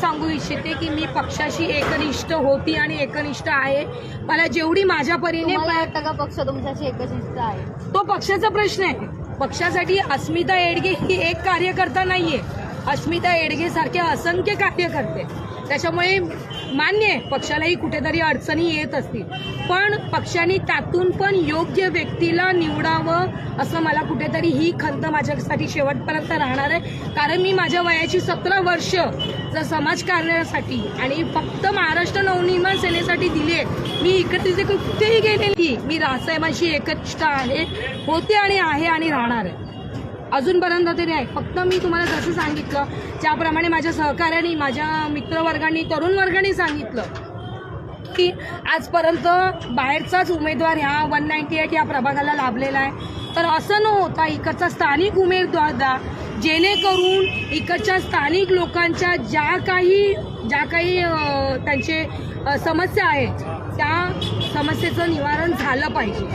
सांगू इच्छिते की मी पक्षाशी एकनिष्ठ होती आणि एकनिष्ठ आहे. मला जेवढी माझ्या परीने तुम्हाला वाटतं का पक्ष तुमच्याशी एकनिष्ठ आहे? तो पक्षाचा प्रश्न आहे. पक्षासाठी अस्मिता येडगे ही एक कार्यकर्ता नाहीये. अस्मिता येडगे सारखे असंख्य कार्यकर्ते. त्याच्यामुळे मान्य आहे पक्षालाही कुठेतरी अडचणी येत असतील. पण पक्षाने त्यातून पण योग्य व्यक्तीला निवडावं असं मला कुठेतरी ही खंत माझ्यासाठी शेवटपर्यंत राहणार आहे. कारण मी माझ्या वयाची सतरा वर्ष जर समाजकारण्यासाठी आणि फक्त महाराष्ट्र नवनिर्माण सेनेसाठी दिली आहे मी इकडे कुठेही गेलेली मी रासाहेबांशी एकनिष्ठ आहे होते आणि आहे आणि राहणार आहे. अजूनपर्यंत तरी आहे फक्त मी तुम्हाला जसं सांगितलं ज्याप्रमाणे माझ्या सहकाऱ्यांनी माझ्या मित्रवर्गांनी तरुण वर्गाने सांगितलं की आजपर्यंत बाहेरचाच उमेदवार ह्या वन नाईन्टी एट या प्रभागाला लाभलेला आहे. तर असं न होता इकडचा स्थानिक उमेदवार द्या जेणेकरून इकडच्या स्थानिक लोकांच्या ज्या काही ज्या काही त्यांचे समस्या आहेत त्या समस्येचं निवारण झालं पाहिजे.